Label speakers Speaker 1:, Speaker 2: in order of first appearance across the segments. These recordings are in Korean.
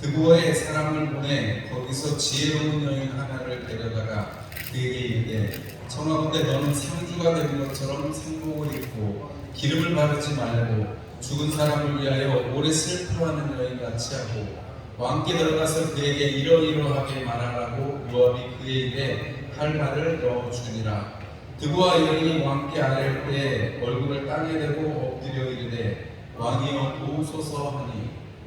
Speaker 1: 드보의 사람을 보내 거기서 지혜로운 여인 하나를 데려다가 그에게 이르되 청하건대 너는 상주가 되는 것처럼 상복을 입고 기름을 바르지 말고 죽은 사람을 위하여 오래 슬퍼하는 여인 같이 하고 왕께 들어가서 그에게 이러이러하게 말하라고 요압이 입에 할 말을 넣어주니라. 드보와 여인이 왕께 아뢰을 때 얼굴을 땅에 대고 엎드려 이르되 왕이여 도우소서 하니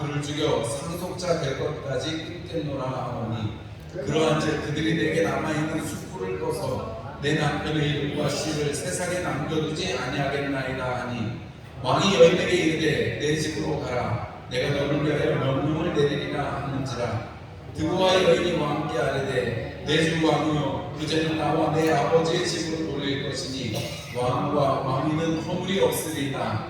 Speaker 1: 그를 죽여 상속자 될 것까지 끝겠노라 하오니 그러한 즉 그들이 내게 남아있는 숙부를 떠서 내 남편의 이름과 씨를 세상에 남겨두지 아니하겠나이다 하니 왕이 여인에게 이르되 내 집으로 가라. 내가 너를 위하여 명령을 내리리라 하는지라. 드보와 여인이 왕께 아뢰되 내주 왕이여 그제는 나와 내 아버지의 집으로 돌릴 것이니 왕과 왕위는 허물이 없으리이다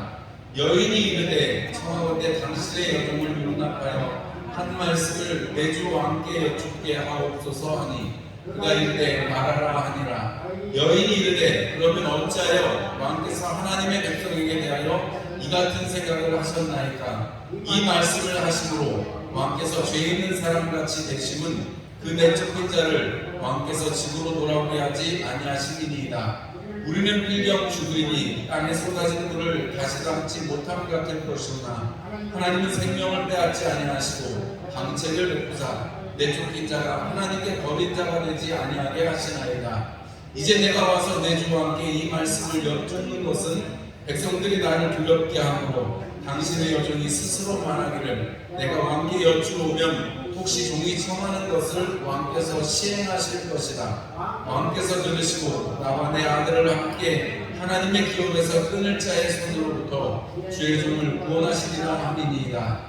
Speaker 1: 여인이 이르되 청하건대 당신의 여종을 용납하여 한 말씀을 내주 왕께 여쭙게 하옵소서 하니 그가 이르되 말하라 하니라. 여인이 이르되 그러면 어찌하여 왕께서 하나님의 백성에게 대하여 이 같은 생각을 하셨나이까? 이 말씀을 하심으로 왕께서 죄 있는 사람같이 되심은 그 내적인 자를 왕께서 집으로 돌아오게 하지 아니하시니이다 우리는 필경 죽으리니 땅에 쏟아진 물을 다시 담지 못함 같을 것이오나 하나님은 생명을 빼앗지 아니하시고 방책을 베푸사 내쫓긴 자가 하나님께 버린 자가 되지 아니하게 하시나이다. 이제 내가 와서 내 주와 함께 이 말씀을 여쭙는 것은 백성들이 나를 두렵게 하므로 당신의 여종이 스스로 말하기를 내가 왕께 여쭈오면 혹시 종이 청하는 것을 왕께서 시행하실 것이다. 왕께서 들으시고 나와 내 아들을 함께 하나님의 기업에서 끊을 자의 손으로부터 주의 종을 구원하시리라 함이니이다.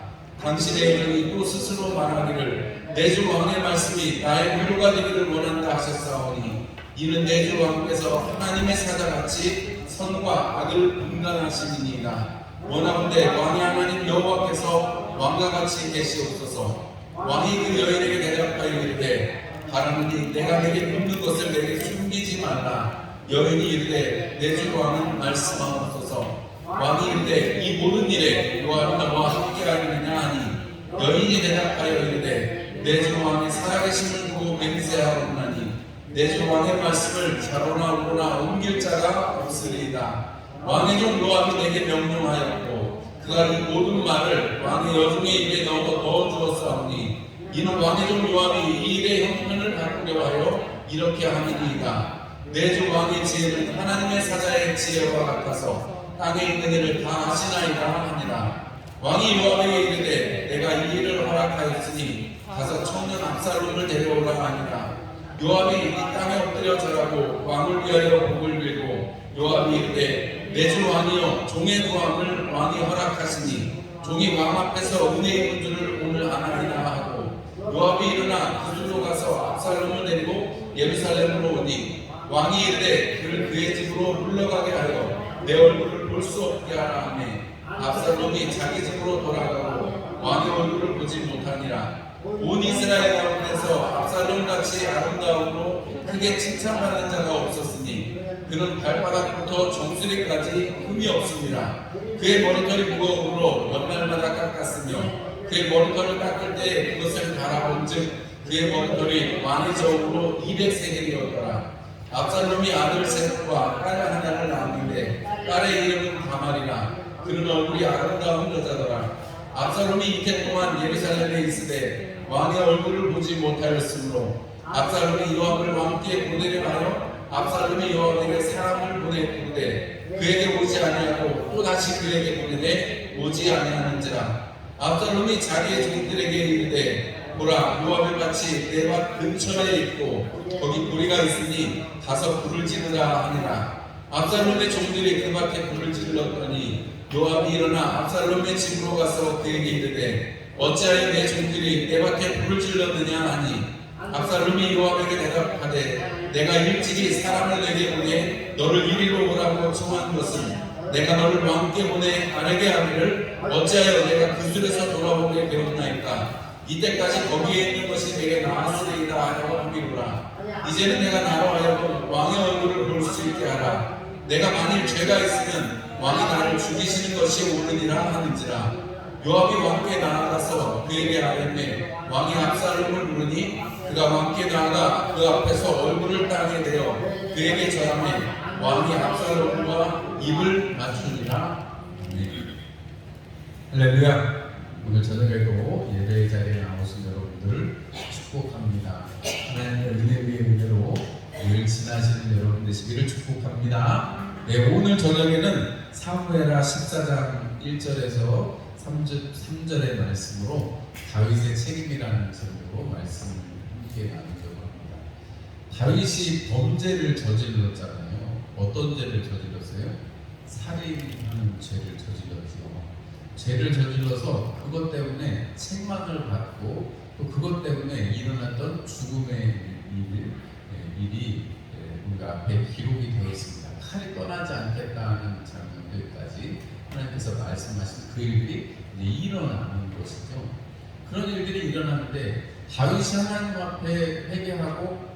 Speaker 1: 당신의 여종이 또 스스로 말하기를 내주 왕의 말씀이 나의 위로가 되기를 원한다 하셨사오니 이는 내주 왕께서 하나님의 사자같이 선과 악을 분간하시니이다. 원하건대 왕의 하나님 여호와께서 왕과 같이 계시옵소서. 왕이 그 여인에게 대답하여 이르되 바라느니 내가 내게 묻는 것을 내게 숨기지 말라. 여인이 이르되 내주 왕은 말씀하옵소서. 왕이 이르되 이 모든 일에 요압이 너와 함께하리느냐 하니 여인이 대답하여 이르되 내주 왕의 살아계심을 두고 맹세하옵나니 내주 왕의 말씀을 자로나 오거나 옮길 자가 없으리이다. 왕의 종 요압이 내게 명령하였고 그가 이 모든 말을 왕의 입에 넣어 넣어 주었사오니 이는 왕의 종 요압이 이 일의 형편을 바꾸려 하여 이렇게 함이니이다. 내주 왕의 지혜는 하나님의 사자의 지혜와 같아서 땅에 있는 일을 다 하시나이다 하니라. 왕이 요압에게 이르되 내가 이 일을 허락하였으니 가서 청년 압살롬을 데려오라 하니라. 요압이 이 땅에 엎드려 절하고 왕을 위하여 복을 빌고 요압이 이르되 내주 왕이여 종의 구함을 왕이 허락하시니 종이 왕 앞에서 은혜 입은 줄을 오늘 아나이다 하고 요압이 일어나 그들로 가서 압살롬을 데리고 예루살렘으로 오니 왕이 이르되 그를 그의 집으로 물러가게 하여 내 얼굴을 볼 수 없게 하라 하매 압살롬이 자기 집으로 돌아가고 왕의 얼굴을 보지 못하니라. 온 이스라엘 가운데서 압살롬 같이 아름다움으로 크게 칭찬받는 자가 없었으니 그는 발바닥부터 정수리까지 흠이 없습니다. 그의 머리털이 무거움으로 연말마다 깎았으며 그의 머리털을 깎을 때 그것을 바라본 즉 그의 머리털이 왕의 저음으로 200세겔이었더라. 압살롬이 아들 셋과 딸 하나를 낳았는데 딸의 이름은 다말이라 그는 얼굴이 아름다운 여자더라. 압살롬이 이태 동안 예루살렘에 있으되 왕의 얼굴을 보지 못하였으므로 압살롬이 요압을 왕께 보내려 하여 압살롬이 요압에게 사람을 보내는데 그에게 오지 아니하고 또 다시 그에게 보내되 오지 아니하는지라. 압살롬이 자기의 종들에게 이르되 보라 요압의 밭이 내밭 근처에 있고 거기 보리가 있으니 가서 불을 지르라 하니라. 압살롬의 종들이 그 밭에 불을 질렀더니 요압이 일어나 압살롬의 집으로 가서 그에게 이르되 어찌하여 내 종들이 내 밭에 불을 질렀느냐 하니 압살롬이 요압에게 대답하되 내가 일찍이 사람을 내게 보내 너를 이리로 오라고 청한 것은 내가 너를 왕께 보내 아내게 하기를 어찌하여 내가 그 술에서 돌아오게 되었나이까? 이때까지 거기에 있는 것이 내게 나았으리이다 하라고 하기로라. 이제는 내가 나로 하여금 왕의 얼굴을 볼 수 있게 하라. 내가 만일 죄가 있으면 왕이 나를 죽이시는 것이 옳으니라 하는지라. 요압이 왕께 나아가서 그에게 아뢰매 왕이 압살롬을 부르니 그가 왕께 나아가 그 앞에서 얼굴을 땅에 대어 그에게 절하매 왕이 압살롬과 입을 맞추니라. 할렐루야. 오늘 저녁에도 예배 자리에 나오신 여러분들 축복합니다. 하나님의 은혜 위에 은혜로 늘 지나시는 여러분 되시기를 축복합니다. 네 오늘 저녁에는 사무엘하 14장 1절에서 3절, 3절의 말씀으로 다윗의 책임이라는 제목으로 말씀을 함께 나누려고 합니다 다윗이 범죄를 저질렀잖아요 어떤 죄를 저질렀어요? 살인하는 죄를 저질렀죠 죄를 저질러서 그것 때문에 책망을 받고 또 그것 때문에 일어났던 죽음의 일, 예, 일이 예, 우리 앞에 기록이 되어 있습니다. 칼이 떠나지 않겠다는 장면들까지 하나님께서 말씀하신 그 이제 일어나는 것이죠. 그런 일들이 일어나는데 다윗이 하나님 앞에 회개하고 어,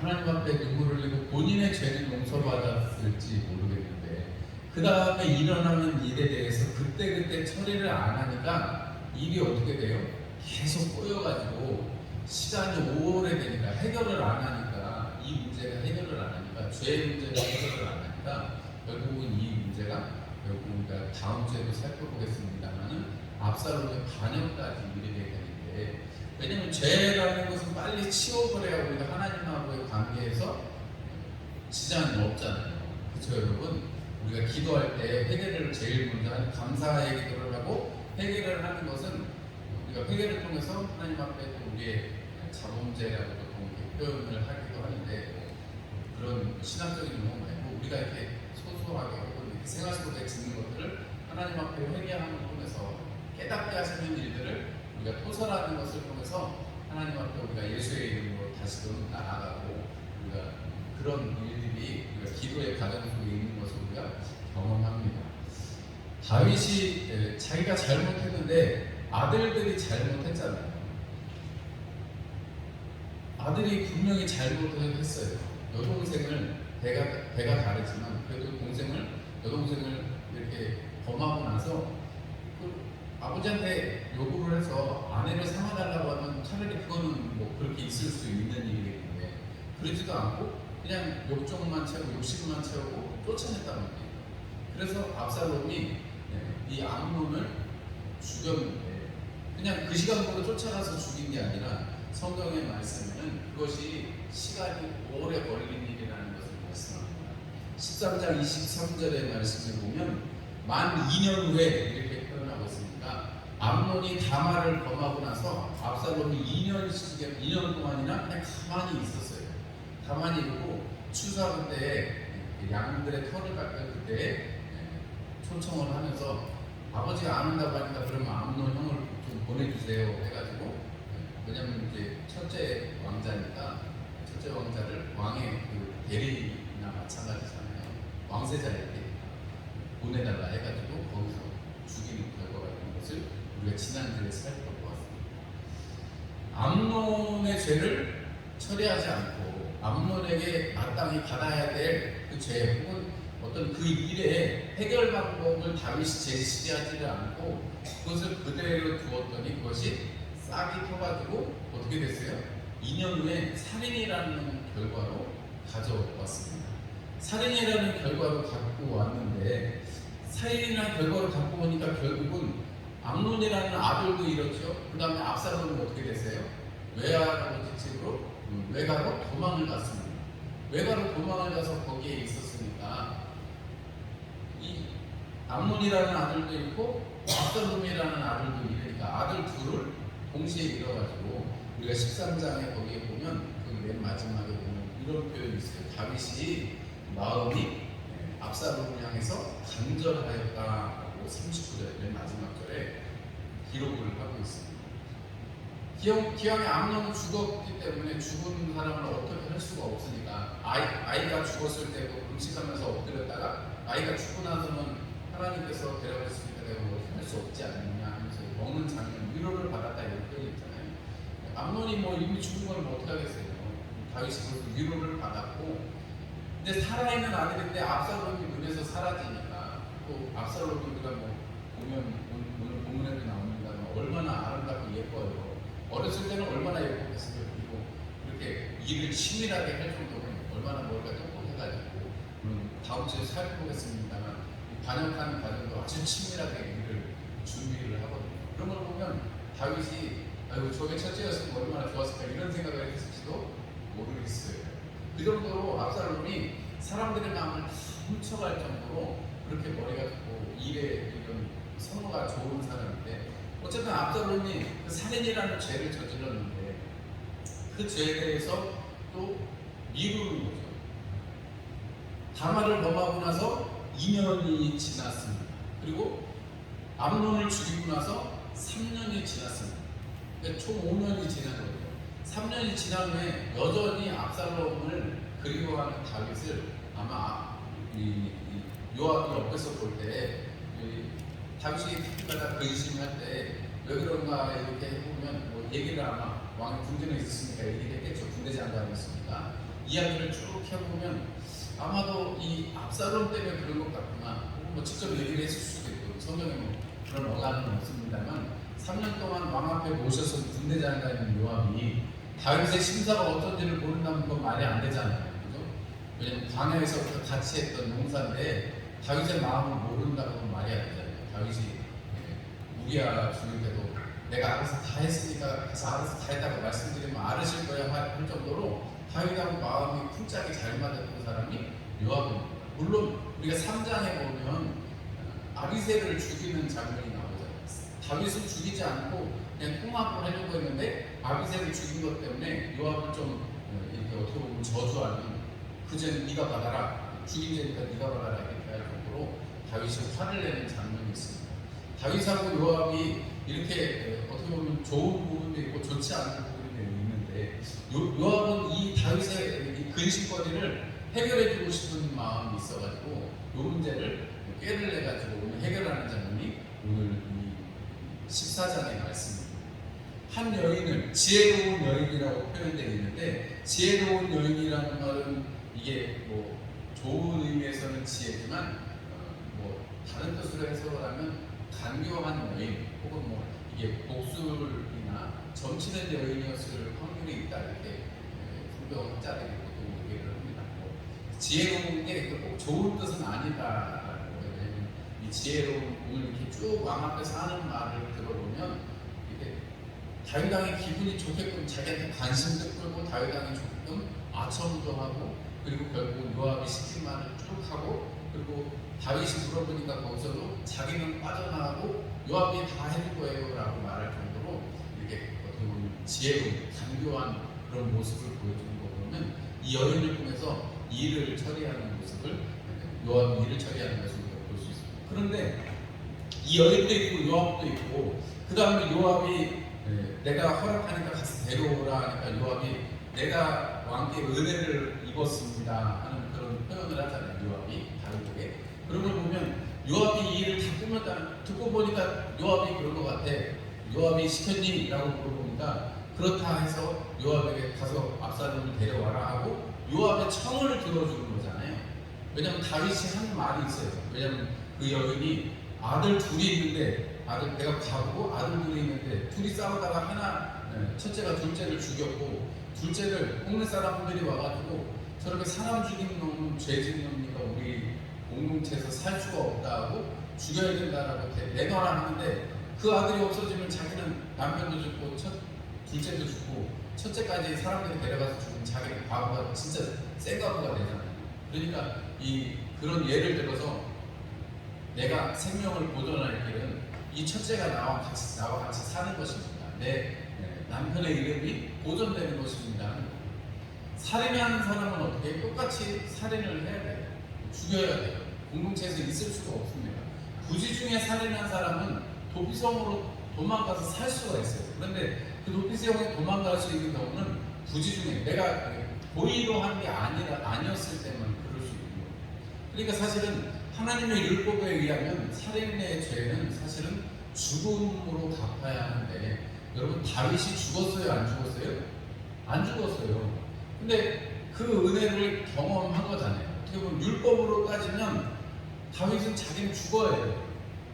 Speaker 1: 하나님 앞에 눈물을 흘리고 본인의 죄는 용서받았을지 모르겠는데 그 다음에 일어나는 일에 대해서 그때그때 처리를 안 하니까 일이 어떻게 돼요? 계속 꼬여가지고 시간이 오래 되니까 해결을 안 하니까 이 문제가 해결을 안 하니까 죄 문제가 해결을 안 하니까 결국은 이 문제가 결국 우리가 다음 주에도 살펴보겠습니다만은 압살롬의 반역까지 이르게 되는데 왜냐면 죄라는 것은 빨리 치워버려야 우리가 하나님하고의 관계에서 지장이 없잖아요. 그렇죠 여러분? 우리가 기도할 때 회개를 제일 먼저 하는 감사의 기도를 하고 회개를 하는 것은 우리가 회개를 통해서 하나님 앞에 또 우리의 자범죄라고 보통 이렇게 표현을 하기도 하는데 그런 신학적인 용어 말고 우리가 이렇게 소소하게 혹은 생활 속에 짓는 것들을 하나님 앞에 회개하는 통해서 깨닫게 하시는 일들을 우리가 토설하는 것을 통해서 하나님 앞에 우리가 예수의 이름으로 다시금 나아가고 우리가 그런 일들이 우리가 기도의 과정 속에 있는 것을 우리가 경험합니다. 다윗이 에, 자기가 잘못했는데 아들들이 잘못했잖아요. 아들이 분명히 잘못을 했어요. 여동생을 배가 배가 다르지만 그래도 동생을 여동생을 이렇게 범하고 나서 그 아버지한테 요구를 해서 아내를 삼아달라고 하면 차라리 그거는 뭐 그렇게 있을 수 있는 일이겠는데 그러지도 않고 그냥 욕정만 채우고 욕심만 채우고 쫓아냈단 말이에요. 그래서 압살롬이 네, 이 암론을 죽였는데 그냥 그 시간부터 쫓아가서 죽인 게 아니라 성경의 말씀에는 그것이 시간이 오래 걸린 일이라는 것을 말씀합니다. 13장 23절의 말씀을 보면 만 2년 후에 이렇게 표현하고 있으니까 암론이 다말을 범하고 나서 압살롬이 2년 시간 2년 동안이나 그냥 가만히 있었어요. 가만히 있고 추수하는 때에 양들의 털을 깎을 그때 초청을 하면서 아버지가 안 온다고 하니까 그러면 암론 형을 좀 보내주세요 해가지고 왜냐면 이제 첫째 왕자니까 첫째 왕자를 왕의 그 대리나 마찬가지잖아요 왕세자일 때 보내달라 해가지고 거기서 죽이는 우리가 지난주에 살펴보았습니다. 암론의 죄를 처리하지 않고 암론에게 마땅히 받아야 될 그 죄 혹은 어떤 그 일의 해결 방법을 다윗이 제시하지를 않고 그것을 그대로 두었더니 그것이 싹이 터가지고 어떻게 됐어요? 2년 후에 살인이라는 결과로 가져왔습니다. 살인이라는 결과로 갖고 왔는데 살인이라는 결과로 갖고 오니까 결국은 암론이라는 아들도 잃었죠. 그 다음에 압살롬은 어떻게 됐어요? 외아라고 지책으로 외가로 도망을 갔습니다. 외가로 도망을 가서 거기에 있었으니까 이 암몬이라는 아들도 있고 압살롬이라는 아들도 있으니까 아들 둘을 동시에 잃어가지고 우리가 13장에 거기에 보면 그 맨 마지막에 보면 이런 표현이 있어요. 다윗이 마음이 예, 압살롬을 향해서 간절하였다 고 39절 맨 마지막 절에 기록을 하고 있습니다. 기왕, 기왕에 암론은 죽었기 때문에 죽은 사람을 어떻게 할 수가 없으니까 아이, 아이가 죽었을 때도 금식하면서 엎드렸다가 아이가 죽고 나서는 하나님께서 데려갔으니까 내가 뭐할수 없지 않느냐 하면서 먹는 장면 위로를 받았다 이런 표현이 있잖아요. 암론이 뭐 이미 죽은 걸 뭐 어떻게 하겠어요. 다윗이 그래서 위로를 받았고 근데 살아있는 아들인데 압살롬이 눈에서 사라지니까 또 우리가 뭐 보면 오늘, 본문에도 나옵니다만 얼마나 아름답고 예뻐요. 어렸을 때는 얼마나 예뻤겠어요. 그리고 이렇게 일을 치밀하게 할 정도로 얼마나 머리가 똑똑해가지고 물론 다음 주에 살펴보겠습니다만 이 반역하는 과정도 아주 치밀하게 일을 준비를 하거든요. 그런 걸 보면 다윗이 아이고 저게 첫째였으면 얼마나 좋았을까 이런 생각을 했을지도 모르겠어요. 그 정도로 압살롬이 사람들의 마음을 다 훔쳐갈 정도로 그렇게 머리가 좋고 일에 이런 선호가 좋은 사람인데 어쨌든 압살롬이 그 살인이라는 죄를 저질렀는데 그 죄에 대해서 또 미루는 거죠. 다마를 범하고 나서 2년이 지났습니다. 그리고 암론을 죽이고 나서 3년이 지났습니다. 그러니까 총 5년이 지난 거예요. 3년이 지난 후에 여전히 압살롬을 그리워하는 다윗을 아마 이, 이 요압이 옆에서 볼때 다윗이 특히마다 근심할 때 왜 그런가 이렇게 해보면 뭐 얘기를 아마 왕이 군대에 있었으니까 얘기를 했겠죠. 군대 장관이었으니까 이야기를 쭉 해보면 아마도 이 압살롬 때문에 그런 것 같구나. 뭐 직접 얘기를 했을 수도 있고 성경에 뭐 그런 어간은 없습니다만 3년 동안 왕 앞에 모셔서 군대 장관인 요압이 다윗의 심사가 어떤지를 모른다는 건 말이 안 되잖아요. 그죠? 왜냐면 광야에서 같이 했던 용사인데 다윗의 마음을 모른다고 말이 안 되잖아요. 다윗이 예, 우리야 죽을 때도 내가 알아서 다 했으니까 가서 알아서 다 했다고 말씀드리면 알으실 거야 할 정도로 다윗하고 마음이 쿵짝이 잘 맞았던 사람이 요압입니다. 물론 우리가 3장에 보면 아비세를 죽이는 장면이 나오잖아요. 다윗을 죽이지 않고 그냥 통합을 하려고 했는데 아비세를 죽인 것 때문에 요압을 좀 어, 이렇게 어떻게 보면 저주하는 그죄는 네가 받아라 죽인 죄니까 네가 받아라 다윗이 화를 내는 장면이 있습니다. 다윗하고 요압이 이렇게 어, 어떻게 보면 좋은 부분도 있고 좋지 않은 부분도 있는데 요, 요압은 이 다윗의 이 근심거리를 해결해주고 싶은 마음이 있어가지고 요 문제를 꾀를 내가지고 해결하는 장면이 오늘 이 14장의 말씀입니다. 한 여인을 지혜로운 여인이라고 표현되어 있는데 지혜로운 여인이라는 말은 이게 뭐 좋은 의미에서는 지혜지만 다른 뜻으로 해석하면 간교한 여인 혹은 뭐 이게 복술이나 점치는 여인이었을 확률이 있다 이렇게 성경 학자들이 보통 얘기를 합니다. 뭐 지혜로운 게꼭 좋은 뜻은 아니다라고 왜냐면 이 지혜로운 오늘 이렇게 쭉 왕 앞에서 하는 말을 들어보면 이게 다윗왕이 기분이 좋게끔 자기한테 관심도 끌고 다윗왕이 좋게끔 아첨도 하고 그리고 결국 요압이 시킨 말을 쭉 하고 그리고 다윗이 물어보니까 거기서도 자기는 빠져나가고 요압이 다 해줄 거예요 라고 말할 정도로 이렇게 어떻게 보면 지혜로운 간교한 그런 모습을 보여주는 거 보면 이 여인을 통해서 일을 처리하는 모습을 요압이 일을 처리하는 모습을 볼 수 있습니다. 그런데 이 여인도 있고 요압도 있고 그 다음에 요압이 예, 내가 허락하니까 가서 데려오라 하니까 요압이 내가 왕께 은혜를 입었습니다 하는 그런 표현을 하잖아요 그런 걸 보면 요압이 이 일을 다 꾸몄다 듣고 보니까 요압이 그런 것 같아 요압이 시켰니? 라고 물어보니까 그렇다 해서 요압에게 가서 압살롬을 데려와라 하고 요압의 청을 들어주는 거잖아요 왜냐면 다윗이 한 말이 있어요 왜냐면 그 여인이 아들 둘이 있는데 아들 내가 가보고 아들 둘이 있는데 둘이 싸우다가 하나 네, 첫째가 둘째를 죽였고 둘째를 동네 사람들이 와가지고 저렇게 사람 죽이는 놈은 죄 짓는 놈이니까 우리 공동체에서 살 수가 없다고 죽여야 된다라고 대- 내놔라 하는데 그 아들이 없어지면 자기는 남편도 죽고 첫 둘째도 죽고 첫째까지 사람들이 데려가서 죽은 자기 과거가 진짜 생가부가 되잖아요. 그러니까 이 그런 예를 들어서 내가 생명을 보존할 길은 이 첫째가 나와 같이 나와 같이 사는 것입니다. 내 남편의 이름이 보존되는 것입니다. 살인하는 사람은 어떻게 똑같이 살인을 해야 돼요. 죽여야 돼요. 공동체에서 있을 수가 없습니다. 부지 중에 살인한 사람은 도피성으로 도망가서 살 수가 있어요. 그런데 그 도피성에 도망갈 수 있는 경우는 부지 중에 내가 고의로 한 게 아니라 아니었을 때만 그럴 수 있는 거예요. 그러니까 사실은 하나님의 율법에 의하면 살인의 죄는 사실은 죽음으로 갚아야 하는데 여러분 다윗이 죽었어요 안 죽었어요? 안 죽었어요. 근데 그 은혜를 경험한 거잖아요. 어떻게 보면 율법으로 따지면 다윗은 자기는 죽어야 돼요.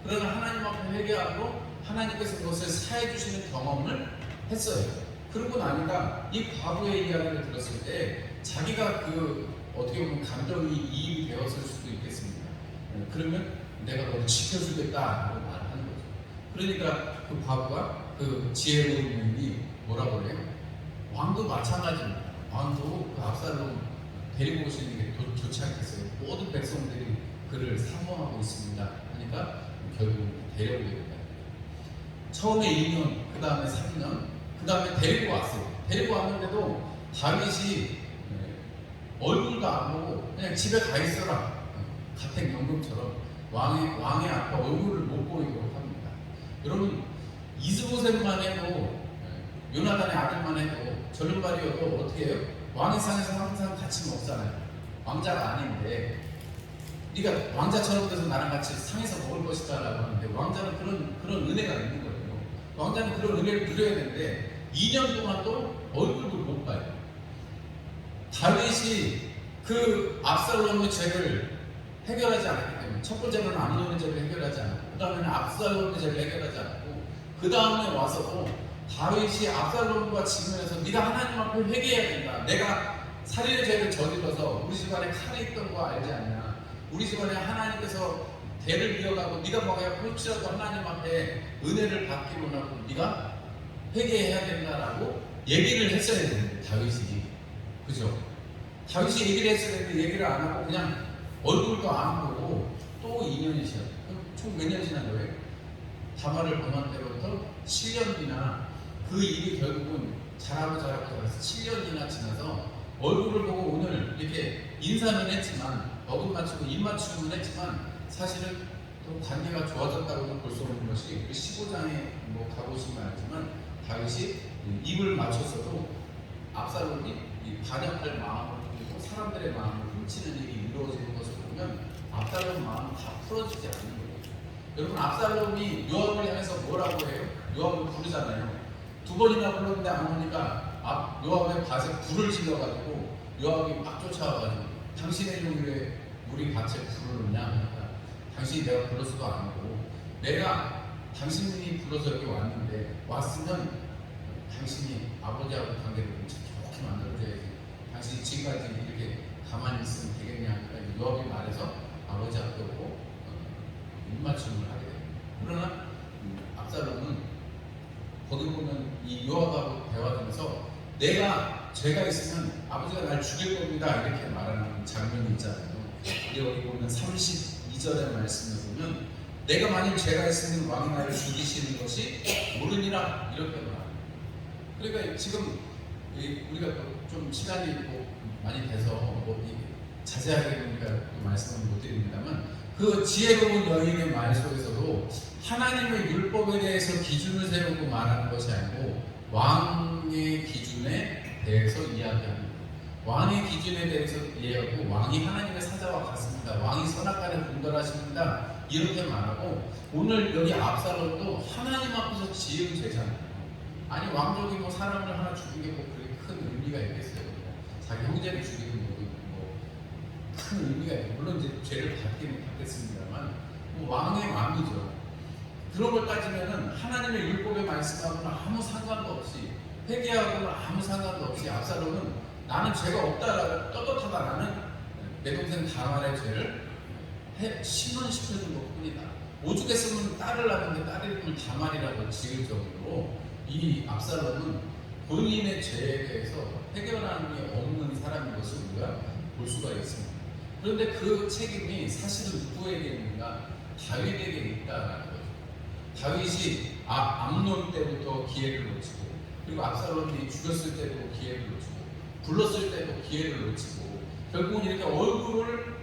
Speaker 1: 그러나 하나님 앞에 회개하고 하나님께서 그것을 사해 주시는 경험을 했어요. 그러고 나니까 이 과부의 이야기를 들었을 때 자기가 그 어떻게 보면 감정이 이입이 되었을 수도 있겠습니다. 네, 그러면 내가 너를 지켜주겠다라고 말하는 거죠. 그러니까 그 과부가 그 지혜로운 분이 뭐라고 그래요? 왕도 마찬가지입니다. 왕도 그 압살롬 데리고 오시는 게 도- 좋지 않겠어요? 모든 백성들이 그를 사모하고 있습니다. 하니까 결국 데려오게 됩니다. 처음에 2년, 그 다음에 3년, 그 다음에 데리고 왔어요. 데리고 왔는데도 다윗이 네, 얼굴도 안 보고 그냥 집에 가 있어라. 같은 연금처럼 왕의 왕의 앞에 얼굴을 못 보이도록 합니다. 여러분 이스보셋만 해도 네, 요나단의 아들만 해도 절름발이어도 어떻게 해요? 왕의 상에서 항상 같이 먹잖아요. 왕자가 아닌데 네가 왕자처럼 돼서 나랑 같이 상에서 먹을 것이다라고 하는데 왕자는 그런 그런 은혜가 있는 거예요. 왕자는 그런 은혜를 누려야 되는데 2년 동안도 얼굴도 못 봐요. 다윗이 그 압살롬의 죄를 해결하지 않았기 때문에 첫 번째는 암론의 죄를 해결하지 않았고 그 다음에는 압살롬의 죄를 해결하지 않았고 그 다음에 와서도 다윗이 압살롬과 지면에서 네가 하나님 앞에 회개해야 된다. 내가 살인의 죄를 저질러서 우리 집안에 칼이 있던 거 알지 않냐? 우리 집안에 하나님께서 대를 이어가고 네가 뭐야 혹시라도 하나님 앞에 은혜를 받기로 하고 네가 회개해야 된다라고 얘기를 했어야 되는데 다윗이 그죠? 다윗이 얘기를 했어야 되는데 얘기를 안 하고 그냥 얼굴도 안 보고 또 2년이 지났 총몇 년 지난 거예요? 다말을 범한 때부터 7년 뒤나 그 일이 결국은 잘하고 잘하고 잘해서 7년이나 지나서 얼굴을 보고 오늘 이렇게 인사는 했지만 어금 맞추고 입 맞추기는 했지만 사실은 또 관계가 좋아졌다고는 볼 수 없는 것이 그 15장에 뭐 가보시면 알지만 다윗이 입을 맞췄어도 압살롬이 이 반역할 마음을 그리고 사람들의 마음을 훔치는 일이 이루어지는 것을 보면 압살롬 마음은 다 풀어지지 않는 거예요. 여러분 압살롬이 요압을 향해서 뭐라고 해요? 요압을 부르잖아요. 두 번이나 불렀는데 안 오니까 앞 요압의 밭에 불을 질러가지고 요압이 막 쫓아와가지고 당신의 왜 우리 불을 넣냐 하니까 당신이 내가 불러서도 안 오고 내가 당신이 불러서 여기 왔는데 왔으면 당신이 아버지하고 관계를 좀 좋게 만들어줘야지 당신이 지금까지 이렇게 가만히 있으면 되겠냐 하니까 요압이 말해서 아버지 앞에 오고 어, 입맞춤을 하게 됩니다. 그러나 음, 압살롬은 거기 보면 이 요압하고 대화하면서 내가 죄가 있으면 아버지가 날 죽일 겁니다 이렇게 말하는 장면이 있잖아요. 여기 보면 32절의 말씀을 보면 내가 만일 죄가 있으면 왕이 나를 죽이시는 것이 모르니라 이렇게 말합니다. 그러니까 지금 이 우리가 또좀 시간이 있고 많이 돼서 뭐이 자세하게 또 말씀을 못 드립니다만 그 지혜로운 여인의 말 속에서도 하나님의 율법에 대해서 기준을 세우고 말하는 것이 아니고 왕의 기준에 대해서 이야기합니다. 왕의 기준에 대해서 이야기하고 왕이 하나님의 사자와 같습니다. 왕이 선악간에 분별하십니다. 이렇게 말하고 오늘 여기 압살롬도 하나님 앞에서 지은 죄잖아요. 아니 왕족이 뭐 사람을 하나 죽인 게뭐 그렇게 큰 의미가 있겠어요? 뭐 자기 형제를 죽이는 뭐큰 의미가 있고 물론 이제 죄를 받기는 받겠습니다만 뭐 왕의 마음이죠. 그런 걸 따지면은 하나님의 율법의 말씀하고는 아무 상관도 없이 회개하고는 아무 상관도 없이 압살롬은 나는 죄가 없다라고 떳떳하다 나는 내 동생 다말의 죄를 해, 신원시켜준 것 뿐이다. 오죽했으면 딸을 낳는데 딸 이름을 다말이라고 지을 정도로 이 압살롬은 본인의 죄에 대해서 해결하는 게 없는 사람인 것을 우리가 볼 수가 있습니다. 그런데 그 책임이 사실은 누구에게 있는가? 다윗에게 있다라는 거죠. 다윗이 아, 암론 때부터 기회를 놓치고 그리고 압살롬이 죽였을 때도 기회를 놓치고 불렀을 때도 기회를 놓치고 결국은 이렇게 얼굴을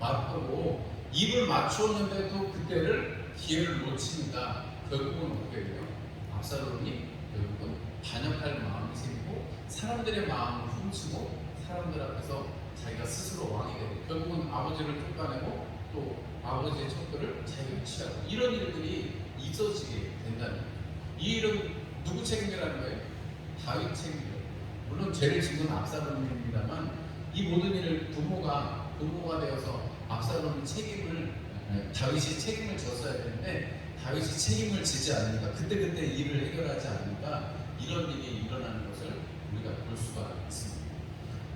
Speaker 1: 맞고 입을 맞추었는데도 그때를 기회를 놓치니까 결국은 어떻게 돼요? 압살롬이 결국은 반역할 마음이 생기고 사람들의 마음을 훔치고 사람들 앞에서 자기가 스스로 왕이 되고 결국은 아버지를 쫓아내고 또 아버지의 척도를 자기가 취하고 이런 일들이 있어지게 된다는 거예요. 이 일은 누구 책임이라는 거예요? 다윗 책임이에요. 물론 죄를 지은 압살롬입니다만 이 모든 일을 부모가 부모가 되어서 압살롬이 책임을 네, 다윗이 책임을 졌어야 되는데 다윗이 책임을 지지 않으니까 그때그때 일을 해결하지 않으니까 이런 일이 일어나는 것을 우리가 볼 수가 있습니다.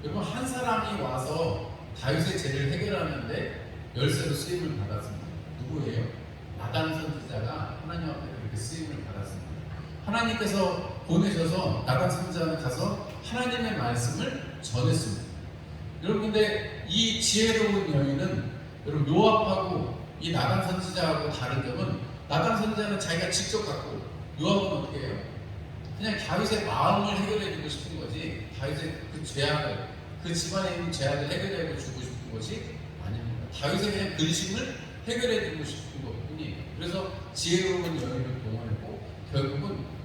Speaker 1: 여러분 한 사람이 와서 다윗의 죄를 해결하는데 열쇠로 쓰임을 받았습니다. 누구예요? 나단 선지자가 하나님 앞에 그렇게 쓰임을 받았습니다. 하나님께서 보내셔서 나단 선지자는 가서 하나님의 말씀을 전했습니다. 여러분 근데 이 지혜로운 여인은 여러분 요압하고 이 나단 선지자하고 다른 점은 나단 선지자는 자기가 직접 갖고 요압은 어떻게 해요? 그냥 다윗의 마음을 해결해 주고 싶은 거지 다윗의 그 죄악을 그 집안에 있는 죄악을 해결해 주고 싶은 것이 아닙니다. 다윗의 그냥 근심을 해결해 주고 싶은 것뿐이에요. 그래서 지혜로운 여인을 결국은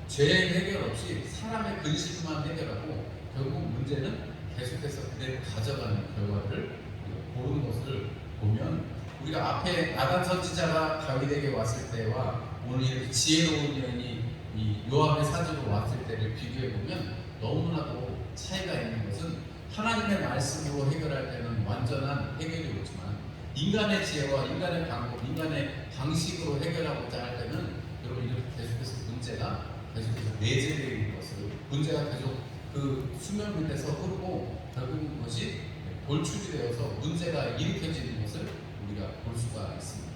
Speaker 1: 죄 해결 없이 사람의 근심만 해결하고 결국 문제는 계속해서 그대로 가져가는 결과를 보는 것을 보면 우리가 앞에 나단 선지자가 다윗에게 왔을 때와 오늘 이렇게 지혜로운 여인이 이 요압의 사주로 왔을 때를 비교해 보면 너무나도 차이가 있는 것은 하나님의 말씀으로 해결할 때는 완전한 해결이 오지만 인간의 지혜와 인간의 방법, 인간의 방식으로 해결하고자 할 때는 여러분 이렇게 계속해서 문제가 계속해서 내재되는 것을 문제가 계속 그 수면 밑에서 흐르고 결국 그것이 돌출이 되어서 문제가 일으켜지는 것을 우리가 볼 수가 있습니다.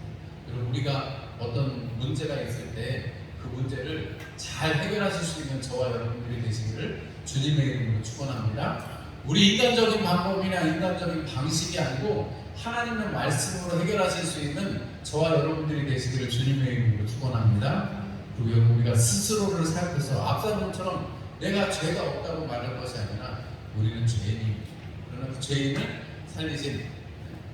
Speaker 1: 여러분 우리가 어떤 문제가 있을 때 그 문제를 잘 해결하실 수 있는 저와 여러분들이 되시기를 주님의 이름으로 축원합니다. 우리 인간적인 방법이나 인간적인 방식이 아니고 하나님의 말씀으로 해결하실 수 있는 저와 여러분들이 되시기를 주님의 이름으로 축원합니다. 여러분 우리가 스스로를 살펴서 압살롬처럼 내가 죄가 없다고 말할 것이 아니라 우리는 죄인입니다. 그러나 그 죄인을 살리신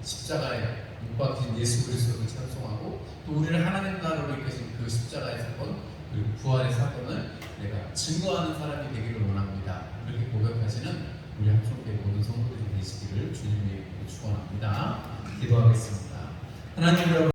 Speaker 1: 십자가에 못 박힌 예수 그리스도를 찬송하고 또 우리를 하나님 나라로 이끄신 그 십자가의 사건 그리고 부활의 사건을 내가 증거하는 사람이 되기를 원합니다. 이렇게 고백하시는 우리 한총계 모든 성도들이 되시기를 주님의 축원합니다. 기도하겠습니다. 하나님 여러분.